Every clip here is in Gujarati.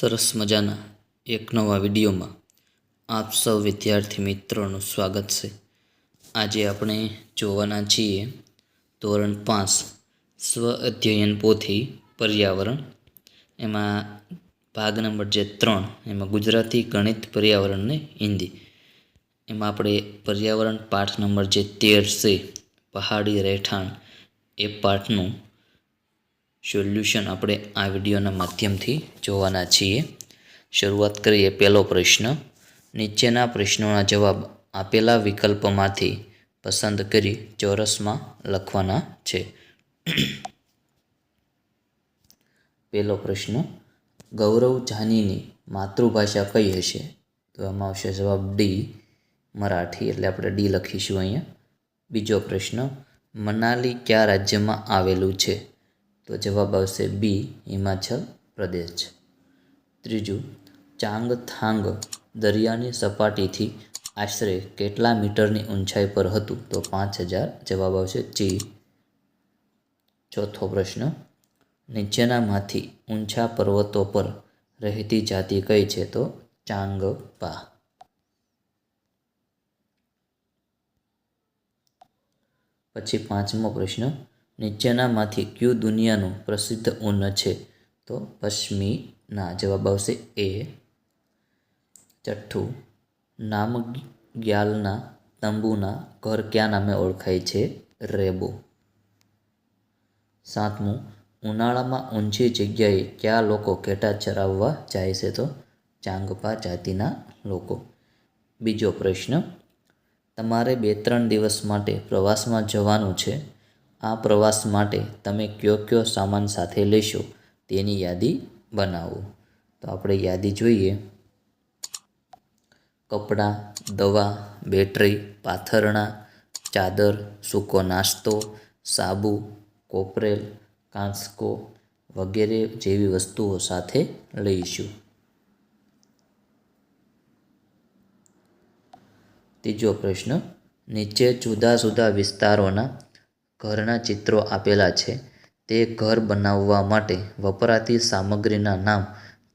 સરસ મજાના એક નવા વિડીયોમાં આપ સૌ વિદ્યાર્થી મિત્રોનું સ્વાગત છે. આજે આપણે જોવાના છીએ ધોરણ પાંચ સ્વ અધ્યયન પોથી પર્યાવરણ. એમાં ભાગ નંબર જે ત્રણ, એમાં ગુજરાતી ગણિત પર્યાવરણ ને હિન્દી. એમાં આપણે પર્યાવરણ પાઠ નંબર જે તેર છે, પહાડી રહેઠાણ એ પાઠનું સોલ્યુશન આપણે આ વિડીયોના માધ્યમથી જોવાના છીએ. શરૂઆત કરીએ પહેલો પ્રશ્ન. નીચેના પ્રશ્નોના જવાબ આપેલા વિકલ્પમાંથી પસંદ કરી ચોરસમાં લખવાના છે. પહેલો પ્રશ્ન. ગૌરવ જાનીની માતૃભાષા કઈ હશે? તો એમાં આવશે જવાબ ડી મરાઠી. એટલે આપણે ડી લખીશું અહીંયા. બીજો પ્રશ્ન. મનાલી કયા રાજ્યમાં આવેલું છે? તો જવાબ આવશે બી હિમાચલ પ્રદેશ. ત્રીજું, ચાંગથાંગ દરિયાની સપાટીથી આશરે કેટલા મીટરની ઊંચાઈ પર હતું? તો પાંચ હજાર જવાબ આવશે ચી ચોથો પ્રશ્ન, નીચેનામાંથી ઊંચા પર્વતો પર રહેતી જાતિ કઈ છે? તો ચાંગપા. પછી પાંચમો પ્રશ્ન નીચેનામાંથી ક્યુ દુનિયાનું પ્રસિદ્ધ ઊન છે? તો પશ્મિના જવાબ આવશે એ છઠ્ઠું નામગ્યાલના તંબુના ઘર ક્યાં નામે ઓળખાય છે? રેબો. સાતમું, ઉનાળામાં ઊંચી જગ્યાએ કયા લોકો ઘેટા ચરાવવા જાય છે? તો ચાંગપા જાતિના લોકો. બીજો પ્રશ્ન, તમારે બે ત્રણ દિવસ માટે પ્રવાસમાં જવાનું છે. આ પ્રવાસ માટે તમે કયો કયો સામાન સાથે લેશો તેની યાદી બનાવો. તો આપણે યાદી જોઈએ. કપડાં, દવા, બેટરી, પાથરણા, ચાદર, સૂકો નાસ્તો, સાબુ, કોપરેલ, કાંસકો વગેરે જેવી વસ્તુઓ સાથે લઈશું. ત્રીજો પ્રશ્ન. નીચે જુદા જુદા વિસ્તારોના ઘરના ચિત્રો આપેલા છે. તે ઘર બનાવવા માટે વપરાતી સામગ્રીના નામ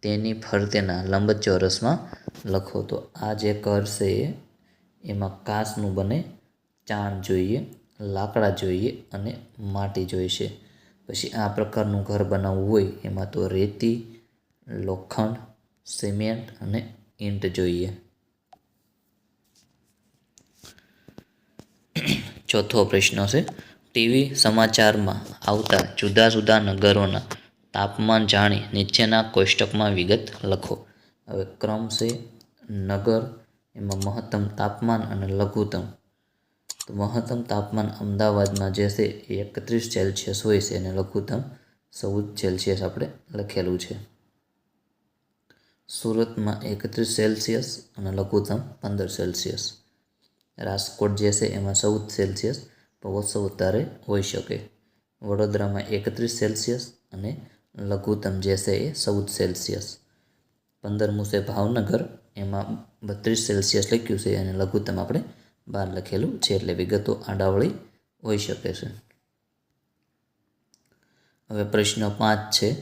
તેની ફરતેના લંબચોરસમાં લખો. તો આ જે ઘર છે, એમાં કાચનું બને, ચાણ જોઈએ, લાકડા જોઈએ અને માટી જોઈશે. પછી આ પ્રકારનું ઘર બનાવવું હોય, એમાં તો રેતી, લોખંડ, સિમેન્ટ અને ઈંટ જોઈએ. ચોથો પ્રશ્ન છે ટીવી સમાચારમાં આવતા જુદા જુદા નગરોના તાપમાન જાણી નીચેના કોષ્ટકમાં વિગત લખો. હવે ક્રમ છે નગર, એમાં મહત્તમ તાપમાન અને લઘુત્તમ. તો મહત્તમ તાપમાન અમદાવાદમાં જે છે એ એકત્રીસ સેલ્સિયસ હોય છે અને લઘુત્તમ ચૌદ સેલ્સિયસ આપણે લખેલું છે. સુરતમાં એકત્રીસ સેલ્સિયસ અને લઘુત્તમ પંદર સેલ્સિયસ. રાજકોટ જે છે એમાં ચૌદ સેલ્સિયસ ઓછો વધારે હોઈ શકે. વડોદરામાં એકત્રીસ સેલ્સિયસ અને લઘુત્તમ જે છે એ ચૌદ સેલ્સિયસ. પંદરમું છે ભાવનગર, એમાં બત્રીસ સેલ્સિયસ લખ્યું છે અને લઘુત્તમ આપણે બાર લખેલું છે એટલે વિગતો આડાવળી હોઈ શકે છે. હવે પ્રશ્ન પાંચ છે.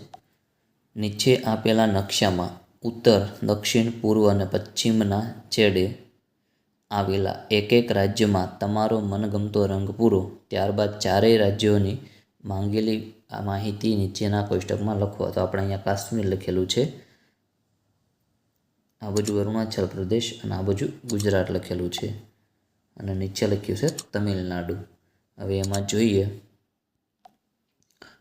નીચે આપેલા નકશામાં ઉત્તર, દક્ષિણ, પૂર્વ અને પશ્ચિમના છેડે આવેલા એક એક રાજ્યમાં તમારો મનગમતો રંગ પૂરો, ત્યારબાદ ચારેય રાજ્યોની માંગેલી આ માહિતી નીચેના કોષ્ટકમાં લખો તો આપણે અહીંયા કાશ્મીર લખેલું છે. આ બાજુ અરુણાચલ પ્રદેશ અને આ બાજુ ગુજરાત લખેલું છે. અને નીચે લખ્યું છે તમિલનાડુ. હવે એમાં જોઈએ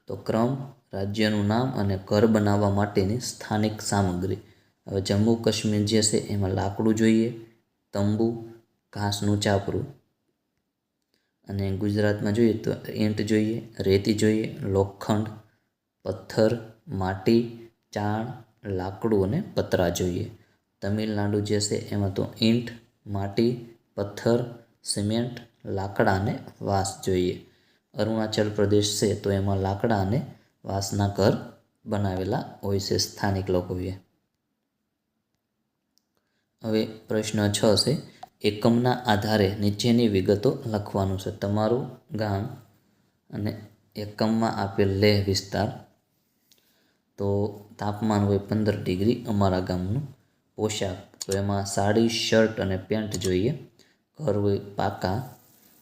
તો ક્રમ, રાજ્યનું નામ અને ઘર બનાવવા માટેની સ્થાનિક સામગ્રી. હવે જમ્મુ કાશ્મીર જે છે એમાં લાકડું જોઈએ, તંબુ ઘાસનું ચાપરું. અને ગુજરાતમાં જોઈએ તો ઈંટ જોઈએ, રેતી જોઈએ, લોખંડ, પથ્થર, માટી, ચાણ, લાકડું અને પતરા જોઈએ. તમિલનાડુ જે છે એમાં તો ઈંટ, માટી, પથ્થર, સિમેન્ટ, લાકડા અને વાંસ જોઈએ. અરુણાચલ પ્રદેશ છે તો એમાં લાકડા અને વાંસના ઘર બનાવેલા હોય છે સ્થાનિક લોકોએ હવે પ્રશ્ન છ છે એકમના આધારે નીચેની વિગતો લખવાનું છે. તમારું ગામ અને એકમમાં આપેલ લેહ વિસ્તાર. તો તાપમાન હોય પંદર ડિગ્રી અમારા ગામનું. પોશાક, તો એમાં સાડી, શર્ટ અને પેન્ટ જોઈએ. ઘર હોય પાકા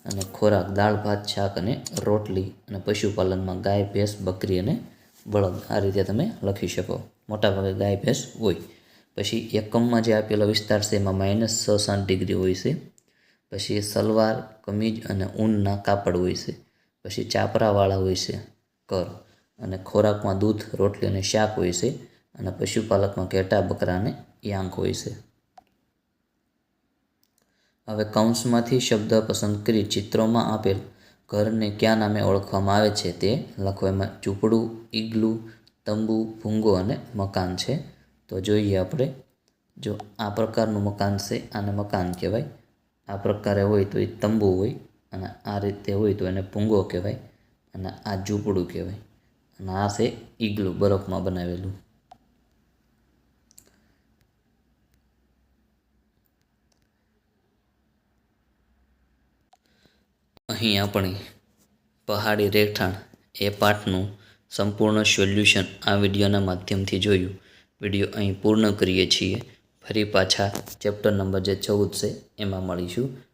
અને ખોરાક, દાળ, ભાત, શાક અને રોટલી અને પશુપાલનમાં ગાય, ભેંસ, બકરી અને બળદ. આ રીતે તમે લખી શકો. મોટાભાગે ગાય, ભેંસ હોય. પછી એકમમાં જે આપેલો વિસ્તાર છે, એમાં માઇનસ છ સાત ડિગ્રી હોય છે. પછી સલવાર, કમીજ અને ઊનના કાપડ હોય છે. પછી ચાપરાવાળા હોય છે, કર. અને ખોરાકમાં દૂધ, રોટલી અને શાક હોય છે. અને પશુપાલકમાં ઘેટા, બકરા અને યાંક હોય છે. હવે કૌંસમાંથી શબ્દ પસંદ કરી ચિત્રોમાં આપેલ ઘરને ક્યાં નામે ઓળખવામાં આવે છે તે લખવામાં ઝૂંપડું ઈગલું, તંબુ, ભૂંગો અને મકાન છે. તો જોઈએ આપણે, જો આ પ્રકારનું મકાન છે, આને મકાન કહેવાય. આ પ્રકારે હોય તો એ તંબુ હોય, અને આ રીતે હોય તો એને પૂંગો કહેવાય, અને આ ઝૂંપડું કહેવાય. અને આ છે ઈગલું, બરફમાં બનાવેલું. અહીં આપણે પહાડી રહેઠાણ એ પાઠનું સંપૂર્ણ સોલ્યુશન આ વિડીયોના માધ્યમથી જોયું. વીડિયો અહીં પૂર્ણ કરીએ છીએ. ફરી પાછા ચેપ્ટર નંબર જે ચૌદ છે એમાં મળીશું.